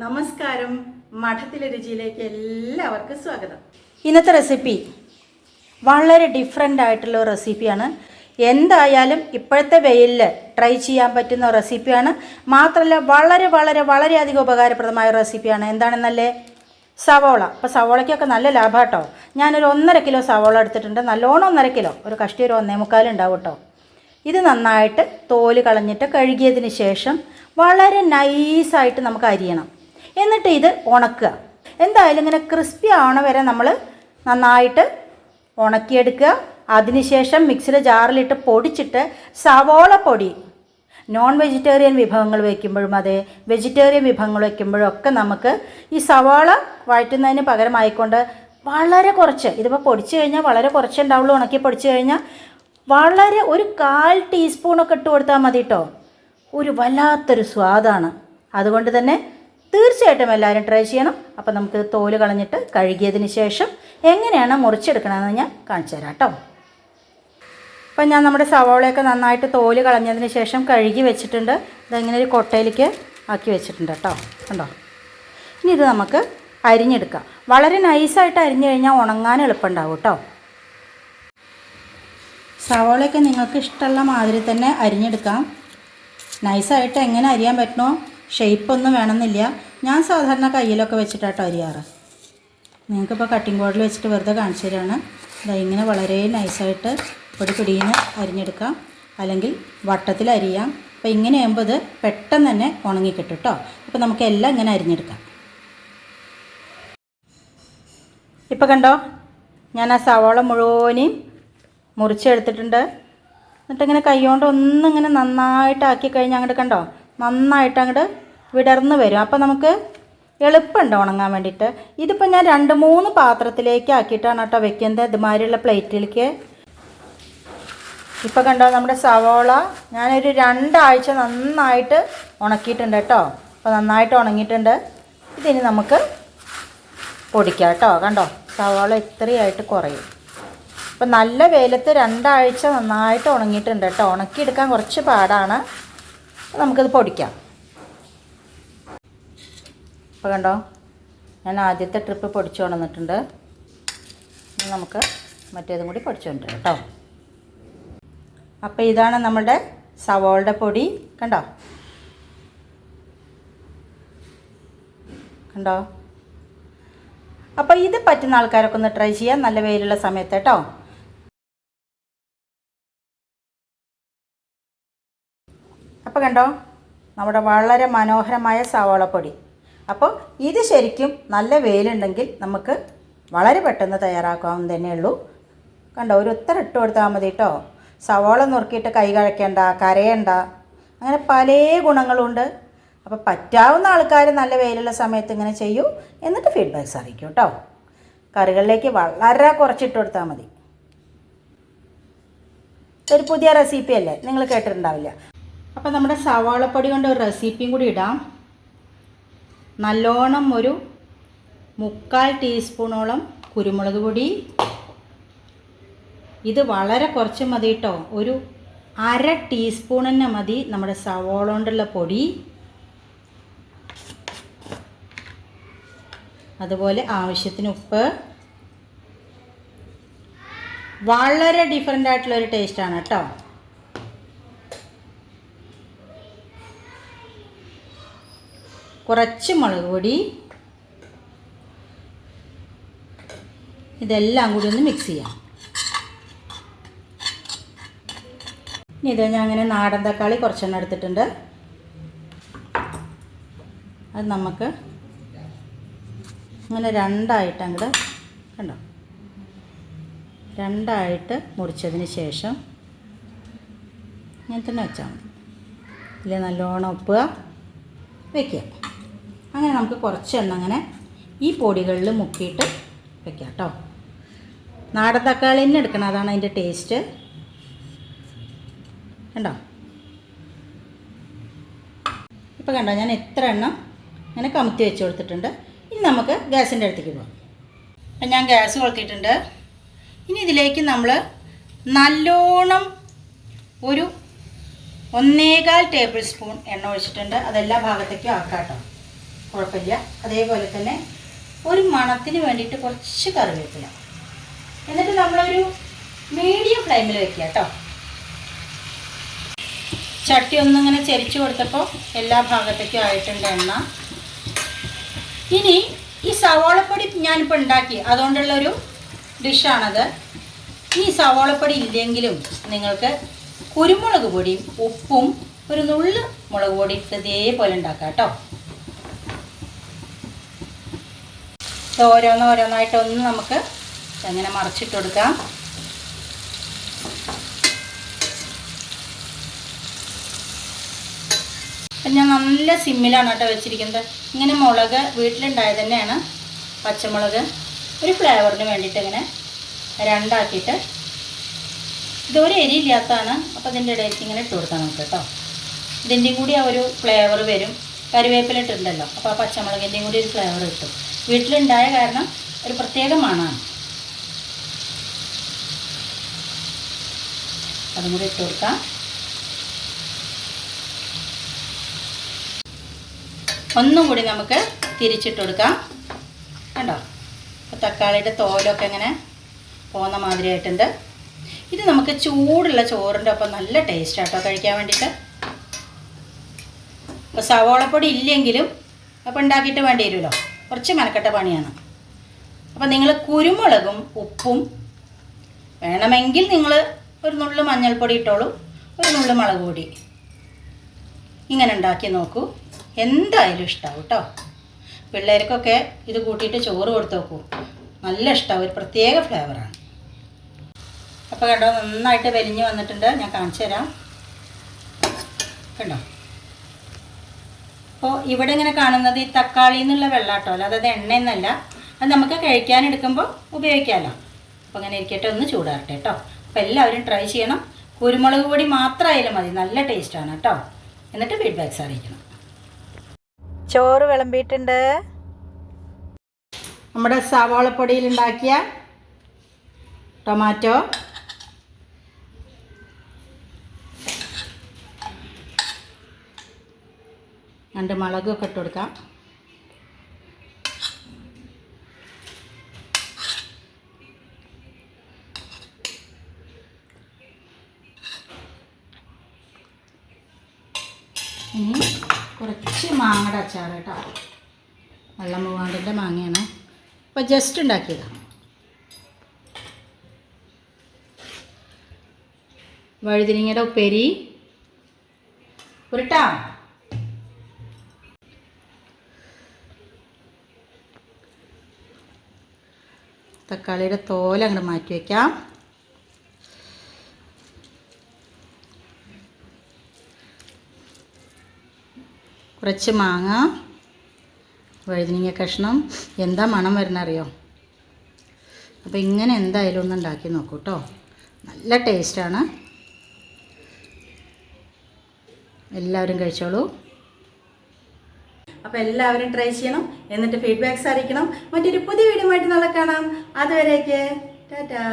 നമസ്കാരം. മഠത്തിലെ രുചിയിലേക്ക് എല്ലാവർക്കും സ്വാഗതം. ഇന്നത്തെ റെസിപ്പി വളരെ ഡിഫറെന്റ് ആയിട്ടുള്ള റെസിപ്പിയാണ് എന്തായാലും ഇപ്പോഴത്തെ വെയിലിൽ ട്രൈ ചെയ്യാൻ പറ്റുന്ന റെസിപ്പിയാണ് മാത്രമല്ല വളരെ വളരെ വളരെയധികം ഉപകാരപ്രദമായ റെസിപ്പിയാണ് എന്താണെന്നല്ലേ? സവോള. അപ്പോൾ സവോളയ്ക്കൊക്കെ നല്ല ലാഭം കേട്ടോ ഞാനൊരു ഒന്നര കിലോ സവോള എടുത്തിട്ടുണ്ട്. നല്ലോണം ഒന്നര കിലോ. ഒരു കഷ്ടി ഒരു ഒന്നേ മുക്കാലുണ്ടാവും കേട്ടോ ഇത് നന്നായിട്ട് തോൽ കളഞ്ഞിട്ട് കഴുകിയതിന് ശേഷം വളരെ നൈസായിട്ട് നമുക്ക് അരിയണം. എന്നിട്ട് ഇത് ഉണക്കുക. എന്തായാലും ഇങ്ങനെ ക്രിസ്പി ആവണ വരെ നമ്മൾ നന്നായിട്ട് ഉണക്കിയെടുക്കുക. അതിനുശേഷം മിക്സിയുടെ ജാറിലിട്ട് പൊടിച്ചിട്ട് സവോള പൊടി. നോൺ വെജിറ്റേറിയൻ വിഭവങ്ങൾ വയ്ക്കുമ്പോഴും അതെ വെജിറ്റേറിയൻ വിഭവങ്ങൾ വയ്ക്കുമ്പോഴും ഒക്കെ നമുക്ക് ഈ സവാള വഴറ്റുന്നതിന് പകരമായിക്കൊണ്ട് വളരെ കുറച്ച് ഇതിപ്പോൾ പൊടിച്ചു കഴിഞ്ഞാൽ വളരെ കുറച്ച് ഉണ്ടാവുള്ളൂ ഉണക്കി പൊടിച്ചു കഴിഞ്ഞാൽ വളരെ ഒരു കാൽ ടീസ്പൂണൊക്കെ ഇട്ട് കൊടുത്താൽ മതി കേട്ടോ ഒരു വല്ലാത്തൊരു സ്വാദാണ്. അതുകൊണ്ട് തന്നെ തീർച്ചയായിട്ടും എല്ലാവരും ട്രൈ ചെയ്യണം. അപ്പോൾ നമുക്ക് തോൽ കളഞ്ഞിട്ട് കഴുകിയതിന് ശേഷം എങ്ങനെയാണ് മുറിച്ചെടുക്കണമെന്ന് ഞാൻ കാണിച്ചു തരാം കേട്ടോ അപ്പം ഞാൻ നമ്മുടെ സവോളയൊക്കെ നന്നായിട്ട് തോൽ കളഞ്ഞതിന് ശേഷം കഴുകി വെച്ചിട്ടുണ്ട്. ഇതെങ്ങനെ ഒരു കൊട്ടയിലേക്ക് ആക്കി വെച്ചിട്ടുണ്ട് കേട്ടോ കണ്ടോ? ഇനി ഇത് നമുക്ക് അരിഞ്ഞെടുക്കാം. വളരെ നൈസായിട്ട് അരിഞ്ഞു കഴിഞ്ഞാൽ ഉണങ്ങാൻ എളുപ്പമുണ്ടാവും കേട്ടോ സവോളയൊക്കെ നിങ്ങൾക്ക് ഇഷ്ടമുള്ള മാതിരി തന്നെ അരിഞ്ഞെടുക്കാം. നൈസായിട്ട് എങ്ങനെ അരിയാൻ പറ്റണോ ഷേപ്പൊന്നും വേണമെന്നില്ല. ഞാൻ സാധാരണ കയ്യിലൊക്കെ വെച്ചിട്ടാട്ടോ അരിയാറ്. നിങ്ങൾക്കിപ്പോൾ കട്ടിംഗ് ബോർഡിൽ വെച്ചിട്ട് വെറുതെ കാണിച്ചു തരാണ്. ഇങ്ങനെ വളരെ നൈസായിട്ട് പൊടി പിടിയിന്ന് അരിഞ്ഞെടുക്കാം. അല്ലെങ്കിൽ വട്ടത്തിൽ അരിയാം. അപ്പോൾ ഇങ്ങനെ ആകുമ്പോൾ ഇത് പെട്ടെന്ന് തന്നെ ഉണങ്ങിക്കിട്ടും കേട്ടോ അപ്പോൾ നമുക്കെല്ലാം ഇങ്ങനെ അരിഞ്ഞെടുക്കാം. ഇപ്പോൾ കണ്ടോ? ഞാൻ ആ സവാള മുഴുവനെയും മുറിച്ചെടുത്തിട്ടുണ്ട്. എന്നിട്ടിങ്ങനെ കൈകൊണ്ട് ഒന്നിങ്ങനെ നന്നായിട്ട് ആക്കി കഴിഞ്ഞാൽ അങ്ങോട്ട് കണ്ടോ? നന്നായിട്ട് അങ്ങോട്ട് വിടർന്ന് വരും. അപ്പോൾ നമുക്ക് എളുപ്പമുണ്ട് ഉണങ്ങാൻ വേണ്ടിയിട്ട്. ഇതിപ്പോൾ ഞാൻ രണ്ട് മൂന്ന് പാത്രത്തിലേക്ക് ആക്കിയിട്ടാണ് കേട്ടോ വെക്കുന്നത് ഇതുമാതിരിയുള്ള പ്ലേറ്റിലേക്ക്. ഇപ്പോൾ കണ്ടോ നമ്മുടെ സവോള ഞാനൊരു രണ്ടാഴ്ച നന്നായിട്ട് ഉണക്കിയിട്ടുണ്ട് കേട്ടോ. അപ്പോൾ നന്നായിട്ട് ഉണങ്ങിയിട്ടുണ്ട്. ഇതിനി നമുക്ക് പൊടിക്കാം കേട്ടോ. കണ്ടോ? സവോള ഇത്രയായിട്ട് കുറയും. അപ്പം നല്ല വെയിലത്ത് രണ്ടാഴ്ച നന്നായിട്ട് ഉണങ്ങിയിട്ടുണ്ട് കേട്ടോ. ഉണക്കിയെടുക്കാൻ കുറച്ച് പാടാണ്. നമുക്കത് പൊടിക്കാം. അപ്പോൾ കണ്ടോ? ഞാൻ ആദ്യത്തെ ട്രിപ്പ് പൊടിച്ചു കൊണ്ടുവന്നിട്ടുണ്ട്. നമുക്ക് മറ്റേതും കൂടി പൊടിച്ചുകൊണ്ടിരാം കേട്ടോ. അപ്പോൾ ഇതാണ് നമ്മുടെ സവോളയുടെ പൊടി. കണ്ടോ? കണ്ടോ? അപ്പോൾ ഇത് പറ്റുന്ന ആൾക്കാരൊക്കെ ഒന്ന് ട്രൈ ചെയ്യാം. നല്ല വെയിലുള്ള സമയത്ത് കേട്ടോ. അപ്പോൾ കണ്ടോ? നമ്മുടെ വളരെ മനോഹരമായ സവാളപ്പൊടി. അപ്പോൾ ഇത് ശരിക്കും നല്ല വെയിലുണ്ടെങ്കിൽ നമുക്ക് വളരെ പെട്ടെന്ന് തയ്യാറാക്കാവുന്ന തന്നെയുള്ളൂ കണ്ടോ? ഒരു ഉത്തരം ഇട്ട് കൊടുത്താൽ മതി കേട്ടോ സവാള നുറുക്കിയിട്ട് കൈ കഴക്കേണ്ട കരയണ്ട. അങ്ങനെ പല ഗുണങ്ങളുണ്ട് അപ്പോൾ പറ്റാവുന്ന ആൾക്കാർ നല്ല വെയിലുള്ള സമയത്ത് ഇങ്ങനെ ചെയ്യൂ. എന്നിട്ട് ഫീഡ്ബാക്ക്സ് അറിയിക്കും കേട്ടോ കറികളിലേക്ക് വളരെ കുറച്ചിട്ട് കൊടുത്താൽ മതി. ഒരു പുതിയ റെസിപ്പി അല്ലേ? നിങ്ങൾ കേട്ടിട്ടുണ്ടാവില്ല. അപ്പോൾ നമ്മുടെ സവാളപ്പൊടി കൊണ്ട് ഒരു റെസിപ്പിയും കൂടി ഇടാം. നല്ലോണം ഒരു മുക്കാൽ ടീസ്പൂണോളം കുരുമുളക് പൊടി. ഇത് വളരെ കുറച്ച് മതി കേട്ടോ ഒരു അര ടീസ്പൂൺ തന്നെ മതി നമ്മുടെ സവോള കൊണ്ടുള്ള പൊടി. അതുപോലെ ആവശ്യത്തിന് ഉപ്പ്. വളരെ ഡിഫറെന്റ് ആയിട്ടുള്ളൊരു ടേസ്റ്റാണ് കേട്ടോ കുറച്ച് മുളക് പൊടി. ഇതെല്ലാം കൂടി ഒന്ന് മിക്സ് ചെയ്യാം. ഇനി ഇത് ഞാൻ അങ്ങനെ നാടൻ തക്കാളി കുറച്ചെണ്ണം എടുത്തിട്ടുണ്ട്. അത് നമുക്ക് അങ്ങനെ രണ്ടായിട്ട് അങ്ങോട്ട് കണ്ടോ? രണ്ടായിട്ട് മുറിച്ചതിന് ശേഷം ഇങ്ങനെ തന്നെ വെച്ചാൽ മതി. ഇല്ലേ നല്ലോണം ഉപ്പുക വെക്കുക. അങ്ങനെ നമുക്ക് കുറച്ച് എണ്ണ അങ്ങനെ ഈ പൊടികളിൽ മുക്കിയിട്ട് വെക്കാം കേട്ടോ. നാടൻ തക്കാളി തന്നെ എടുക്കണം അതാണ് അതിന്റെ ടേസ്റ്റ് കണ്ടോ? ഇപ്പോൾ കണ്ടോ ഞാൻ എത്ര എണ്ണം അങ്ങനെ കമത്തി വെച്ച് കൊടുത്തിട്ടുണ്ട്. ഇനി നമുക്ക് ഗ്യാസിന്റെ അടുത്തേക്ക് പോകാം അപ്പം ഞാൻ ഗ്യാസ് കൊളുത്തിയിട്ടുണ്ട് ഇനി ഇതിലേക്ക് നമ്മൾ നല്ലോണം ഒരു ഒന്നേകാൽ ടേബിൾ സ്പൂൺ എണ്ണ ഒഴിച്ചിട്ടുണ്ട്. അതെല്ലാ ഭാഗത്തേക്കും ആക്കാം കേട്ടോ. കുഴപ്പമില്ല. അതേപോലെ തന്നെ ഒരു മണത്തിന് വേണ്ടിയിട്ട് കുറച്ച് കറിവേപ്പില. എന്നിട്ട് നമ്മളൊരു മീഡിയം ഫ്ലെയിമിൽ വെക്കുക കേട്ടോ. ചട്ടി ഒന്നിങ്ങനെ ചെരിച്ചു കൊടുത്തപ്പോൾ എല്ലാ ഭാഗത്തേക്കും ആയിട്ടുണ്ട് എണ്ണ. ഇനി ഈ സവാളപ്പൊടി ഞാനിപ്പോൾ ഉണ്ടാക്കി. അതുകൊണ്ടുള്ളൊരു ഡിഷാണത്. ഈ സവാളപ്പൊടി ഇല്ലെങ്കിലും നിങ്ങൾക്ക് കുരുമുളക് പൊടിയും ഉപ്പും ഒരു നുള്ള് മുളക് പൊടി ഇട്ട് ഇതേപോലെ ഉണ്ടാക്കാം കേട്ടോ. ഇത് ഓരോന്നോരോന്നായിട്ട് ഒന്ന് നമുക്ക് അങ്ങനെ മറച്ചിട്ട് കൊടുക്കാം. ഞാൻ നല്ല സിമ്മിലാണ് കേട്ടോ വെച്ചിരിക്കുന്നത്. ഇങ്ങനെ മുളക് വീട്ടിലുണ്ടായത് തന്നെയാണ് പച്ചമുളക്. ഒരു ഫ്ലേവറിന് വേണ്ടിയിട്ട് ഇങ്ങനെ രണ്ടാക്കിയിട്ട് ഇതൊരു എരിയില്ലാത്തതാണ്. അപ്പോൾ ഇതിന്റെ ഇടയിലേക്ക് ഇങ്ങനെ ഇട്ട് കൊടുക്കാം നമുക്ക് കേട്ടോ. ഇതിന്റെയും കൂടി ആ ഒരു ഫ്ലേവർ വരും. കറിവേപ്പില ഇട്ടിട്ടുണ്ടല്ലോ. അപ്പോൾ ആ പച്ചമുളകിന്റെയും കൂടി ഒരു ഫ്ലേവർ കിട്ടും. വീട്ടിലുണ്ടായ കാരണം ഒരു പ്രത്യേക മണമാണ് അതും കൂടി ഇട്ട് കൊടുക്കാം. ഒന്നും കൂടി നമുക്ക് തിരിച്ചിട്ട് കൊടുക്കാം. കണ്ടോ? അപ്പോൾ തക്കാളിയുടെ തോലൊക്കെ ഇങ്ങനെ പോകുന്ന മാതിരി ആയിട്ടുണ്ട് ഇത് നമുക്ക് ചൂടുള്ള ചോറിന്റെ ഒപ്പം നല്ല ടേസ്റ്റ് ആട്ടോ കഴിക്കാൻ വേണ്ടിയിട്ട്. അപ്പോൾ സവോളപ്പൊടി ഇല്ലെങ്കിലും അപ്പോൾ ഉണ്ടാക്കിയിട്ട് വേണ്ടി വരുമല്ലോ. കുറച്ച് മെനക്കെട്ട പണിയാണ്. അപ്പം നിങ്ങൾ കുരുമുളകും ഉപ്പും വേണമെങ്കിൽ നിങ്ങൾ ഒരു നുള്ളു മഞ്ഞൾപ്പൊടി ഇട്ടോളൂ ഒരു നുള്ളു മുളക് പൊടി. ഇങ്ങനെ ഉണ്ടാക്കി നോക്കൂ. എന്തായാലും ഇഷ്ടമാവും കേട്ടോ പിള്ളേർക്കൊക്കെ ഇത് കൂട്ടിയിട്ട് ചോറ് കൊടുത്ത് നോക്കൂ. നല്ല ഇഷ്ടമാവും ഒരു പ്രത്യേക ഫ്ലേവറാണ് അപ്പോൾ കണ്ടോ നന്നായിട്ട് വലിഞ്ഞ് വന്നിട്ടുണ്ട്. ഞാൻ കാണിച്ചു തരാം കണ്ടോ? അപ്പോൾ ഇവിടെ ഇങ്ങനെ കാണുന്നത് ഈ തക്കാളി എന്നുള്ള വെള്ളാട്ടോ. അല്ലാതെ അത് എണ്ണയെന്നല്ല അത് നമുക്ക് കഴിക്കാനെടുക്കുമ്പോൾ ഉപയോഗിക്കാമല്ലോ അപ്പോൾ അങ്ങനെ ഇരിക്കട്ടെ ഒന്ന് ചൂടാറട്ടെ കേട്ടോ അപ്പോൾ എല്ലാവരും ട്രൈ ചെയ്യണം. കുരുമുളക് പൊടി മാത്രമായാലും മതി. നല്ല ടേസ്റ്റാണ് കേട്ടോ എന്നിട്ട് ഫീഡ്ബാക്ക്സ് അറിയിക്കണം. ചോറ് വിളമ്പിയിട്ടുണ്ട്. നമ്മുടെ സവാളപ്പൊടിയിൽ ഉണ്ടാക്കിയ ടൊമാറ്റോ രണ്ട് മുളകൊക്കെ ഇട്ട് കൊടുക്കാം. ഇനി കുറച്ച് മാങ്ങയുടെ അച്ചാർ കേട്ടോ. വെള്ളം മൂവാണ്ടിന്റെ മാങ്ങയാണ്. അപ്പോൾ ജസ്റ്റ് ഉണ്ടാക്കിയതാണ് വഴുതിരിങ്ങയുടെ ഉപ്പേരി. ഉരുട്ടാ തക്കാളിയുടെ തോല അങ്ങോട്ട് മാറ്റി വയ്ക്കാം കുറച്ച് മാങ്ങ വഴുതനങ്ങ കഷ്ണം. എന്താ മണം വരുന്നറിയോ? അപ്പോൾ ഇങ്ങനെ എന്തായാലും ഒന്ന് ഉണ്ടാക്കി നോക്കൂ കേട്ടോ നല്ല ടേസ്റ്റാണ് എല്ലാവരും കഴിച്ചോളൂ. അപ്പോൾ എല്ലാവരും ട്രൈ ചെയ്യണം. എന്നിട്ട് ഫീഡ്ബാക്സ് അറിയിക്കണം. മറ്റൊരു പുതിയ വീഡിയോ ആയിട്ട് നാളെ കാണാം. അതുവരേക്ക് ടാറ്റാ.